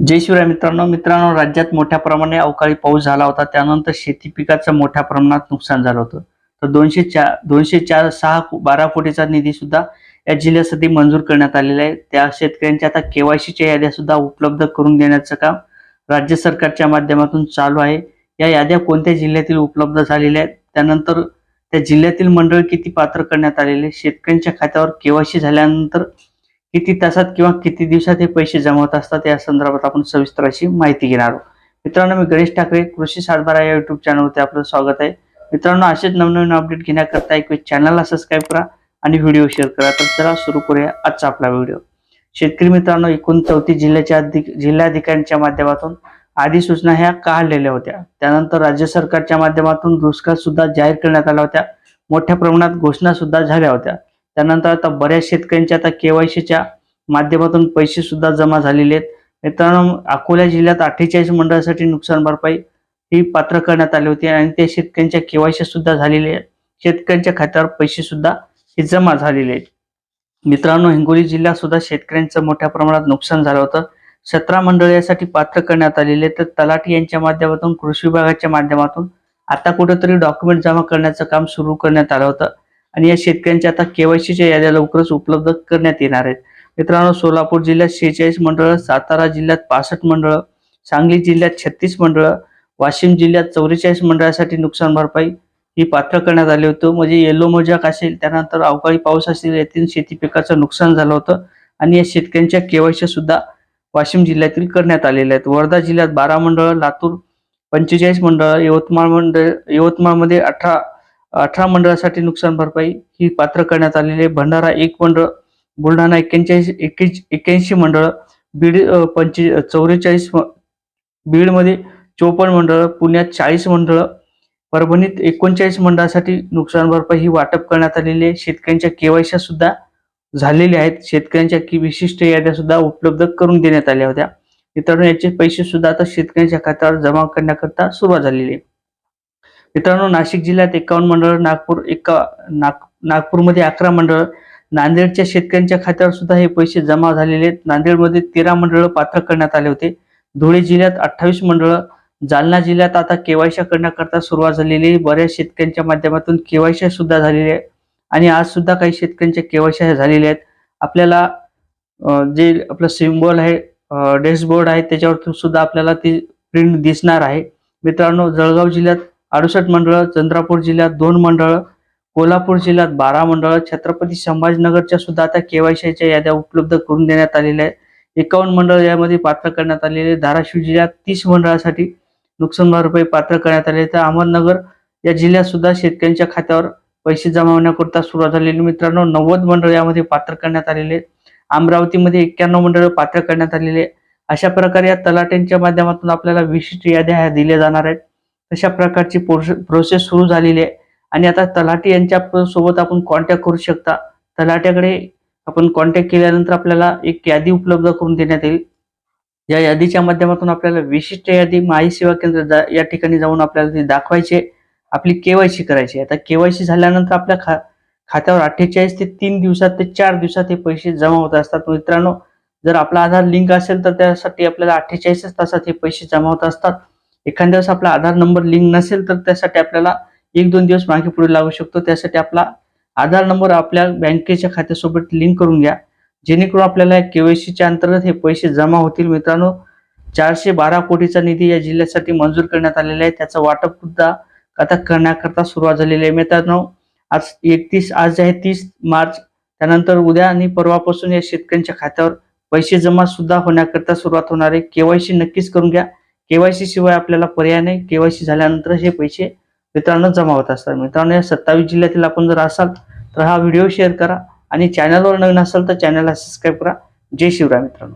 जय शिवराय मित्रांनो. मित्रांनो राज्यात मोठ्या प्रमाणे अवकाळी पाऊस झाला होता. त्यानंतर शेती पिकाचं मोठ्या प्रमाणात नुकसान झालं होतं. तर दोनशे चार दोनशे चार सहा बारा कोटीचा निधी सुद्धा या जिल्ह्यासाठी मंजूर करण्यात आलेला आहे. त्या शेतकऱ्यांच्या आता केवायसीच्या याद्या सुद्धा उपलब्ध करून देण्याचं काम राज्य सरकारच्या माध्यमातून चालू आहे. या याद्या कोणत्या जिल्ह्यातील उपलब्ध झालेल्या आहेत? त्यानंतर त्या जिल्ह्यातील मंडळ किती पात्र करण्यात आलेले? शेतकऱ्यांच्या खात्यावर केवायसी झाल्यानंतर किती तासात किंवा किती दिवसात हे पैसे जमा होत असतात या संदर्भात आपण सविस्तर अशी माहिती घेणार आहोत. मित्रांनो मी गणेश ठाकरे कृषी सातबारा या युट्यूब चॅनलवरती आपलं स्वागत आहे. मित्रांनो असेच नवनवीन अपडेट घेण्याकरता एक चॅनलला सबस्क्राईब करा आणि व्हिडिओ शेअर करा. तर चला सुरू करूया आजचा आपला व्हिडिओ शेतकरी मित्रांनो एकूण चौतीस जिल्ह्याच्या जिल्हाधिकाऱ्यांच्या माध्यमातून अधिसूचना ह्या काढलेल्या होत्या? त्यानंतर राज्य सरकारच्या माध्यमातून दुष्काळ सुद्धा जाहीर करण्यात आल्या होत्या मोठ्या प्रमाणात घोषणा सुद्धा झाल्या होत्या. त्यानंतर आता बऱ्याच शेतकऱ्यांच्या आता केवायसीच्या माध्यमातून पैसे सुद्धा जमा झालेले आहेत. मित्रांनो अकोला जिल्ह्यात अठ्ठेचाळीस मंडळासाठी नुकसान भरपाई ही पात्र करण्यात आली होती आणि त्या शेतकऱ्यांच्या केवायसी सुद्धा झालेले आहेत. शेतकऱ्यांच्या खात्यावर पैसे सुद्धा हे जमा झालेले आहेत. मित्रांनो हिंगोली जिल्ह्यात सुद्धा शेतकऱ्यांचं मोठ्या प्रमाणात नुकसान झालं होतं. सतरा मंडळ यासाठी पात्र करण्यात आलेले आहेत. तर तलाठी यांच्या माध्यमातून कृषी विभागाच्या माध्यमातून आता कुठेतरी डॉक्युमेंट जमा करण्याचं काम सुरू करण्यात आलं होतं. आणि या शेतकऱ्यांच्या आता केवायसीच्या याद्या लवकरच उपलब्ध करण्यात येणार आहेत. मित्रांनो सोलापूर जिल्ह्यात शेहेचाळीस मंडळं सातारा जिल्ह्यात पासष्ट मंडळं सांगली जिल्ह्यात छत्तीस मंडळं वाशिम जिल्ह्यात चौवेचाळीस मंडळासाठी नुकसान भरपाई ही पात्र करण्यात आले होतं. म्हणजे येलो मोजाक असेल त्यानंतर अवकाळी पाऊस असेल यातील शेती पिकाचं नुकसान झालं होतं. आणि या शेतकऱ्यांच्या केवायसी सुद्धा वाशिम जिल्ह्यातील करण्यात आलेल्या आहेत. वर्धा जिल्ह्यात बारा मंडळं लातूर पंचेचाळीस मंडळं यवतमाळ मंडळ यवतमाळमध्ये अठरा अठरा मंडळासाठी नुकसान भरपाई ही पात्र करण्यात आलेली आहे. भंडारा एक मंडळ बुलढाणा एक्क्याऐंशी एक्क्याऐंशी मंडळ बीड पंचे चौवेचाळीस बीडमध्ये चोपन्न मंडळ पुण्यात चाळीस मंडळ परभणीत एकोणचाळीस मंडळासाठी नुकसान भरपाई ही वाटप करण्यात आलेली आहे. शेतकऱ्यांच्या केवायसी सुद्धा झालेल्या आहेत. शेतकऱ्यांच्या की विशिष्ट याद्या सुद्धा उपलब्ध करून देण्यात आल्या होत्या. मित्रांनो याचे पैसे सुद्धा आता शेतकऱ्यांच्या खात्यावर जमा करण्याकरता सुरुवात झालेली आहे. मित्रांनो नाशिक जिल्ह्यात एकावन्न मंडळ नागपूर एका नाग नागपूरमध्ये अकरा मंडळ नांदेडच्या शेतकऱ्यांच्या खात्यावर सुद्धा हे पैसे जमा झालेले आहेत. नांदेडमध्ये तेरा मंडळ पात्र करण्यात आले होते. धुळे जिल्ह्यात अठ्ठावीस मंडळ जालना जिल्ह्यात आता केवायशा करण्याकरता सुरुवात झालेली आहे. बऱ्याच शेतकऱ्यांच्या माध्यमातून केवायशा सुद्धा झालेली आहे आणि आज सुद्धा काही शेतकऱ्यांच्या केवायशा झालेल्या आहेत. आपल्याला जे आपलं सिम्बॉल आहे डॅशबोर्ड आहे त्याच्यावर सुद्धा आपल्याला ती प्रिंट दिसणार आहे. मित्रांनो जळगाव जिल्ह्यात अडुसष्ट मंडळं चंद्रपूर जिल्ह्यात दोन मंडळं कोल्हापूर जिल्ह्यात बारा मंडळं छत्रपती संभाजीनगरच्या सुद्धा आता केवायसीच्या याद्या उपलब्ध करून देण्यात आलेल्या आहेत. एकावन्न मंडळ यामध्ये पात्र करण्यात आलेले धाराशिव जिल्ह्यात तीस मंडळासाठी नुकसान भरपाई पात्र करण्यात आले तर अहमदनगर या जिल्ह्यात सुद्धा शेतकऱ्यांच्या खात्यावर पैसे जमा होण्याकरता सुरुवात झालेली मित्रांनो नव्वद मंडळ यामध्ये पात्र करण्यात आलेले अमरावतीमध्ये एक्क्याण्णव मंडळ पात्र करण्यात आलेले आहे. अशा प्रकारे या तलाट्यांच्या माध्यमातून आपल्याला विशिष्ट याद्या ह्या दिल्या जाणार आहेत. तशा प्रकारची प्रोसेस सुरू झालेली आहे. आणि आता तलाठी यांच्या सोबत आपण कॉन्टॅक्ट करू शकता. तलाट्याकडे आपण कॉन्टॅक्ट केल्यानंतर आपल्याला एक यादी उपलब्ध करून देण्यात येईल. या यादीच्या माध्यमातून आपल्याला विशिष्ट यादी माही सेवा केंद्र जा- या ठिकाणी जाऊन आपल्याला ती दाखवायची आपली केवायसी करायची. आहे. आता केवायसी झाल्यानंतर आपल्या खा खात्यावर अठ्ठेचाळीस ते तीन दिवसात ते चार दिवसात हे पैसे जमा होत असतात. मित्रांनो जर आपला आधार लिंक असेल तर त्यासाठी आपल्याला अठ्ठेचाळीसच तासात हे पैसे जमा होत असतात. एखाद्या दिवस आपला आधार नंबर लिंक नसेल तर त्यासाठी आपल्याला एक दोन दिवस मागे पुढे लागू शकतो. त्यासाठी आपला आधार नंबर आपल्या बँकेच्या खात्यासोबत लिंक करून घ्या. जेणेकरून आपल्याला केवायसीच्या अंतर्गत हे पैसे जमा होतील. मित्रांनो चारशे बारा कोटीचा निधी या जिल्ह्यासाठी मंजूर करण्यात आलेला आहे. त्याचं वाटप सुद्धा आता करण्याकरता सुरुवात झालेली आहे. मित्रांनो आज एकतीस आज जे आहे तीस मार्च. त्यानंतर उद्या आणि परवापासून या शेतकऱ्यांच्या खात्यावर पैसे जमा सुद्धा होण्याकरता सुरुवात होणार आहे. केवायसी नक्कीच करून घ्या. केवायसी शिवाय आपल्याला पर्याय नाही. केवायसी झाल्यानंतर हे पैसे मित्रांनो जमा होत असतात. मित्रांनो या सत्तावीस जिल्ह्यातील आपण जर असाल तर हा व्हिडिओ शेअर करा आणि चॅनलवर नवीन असाल तर चॅनलला सबस्क्राईब करा. जय शिवराय मित्रांनो.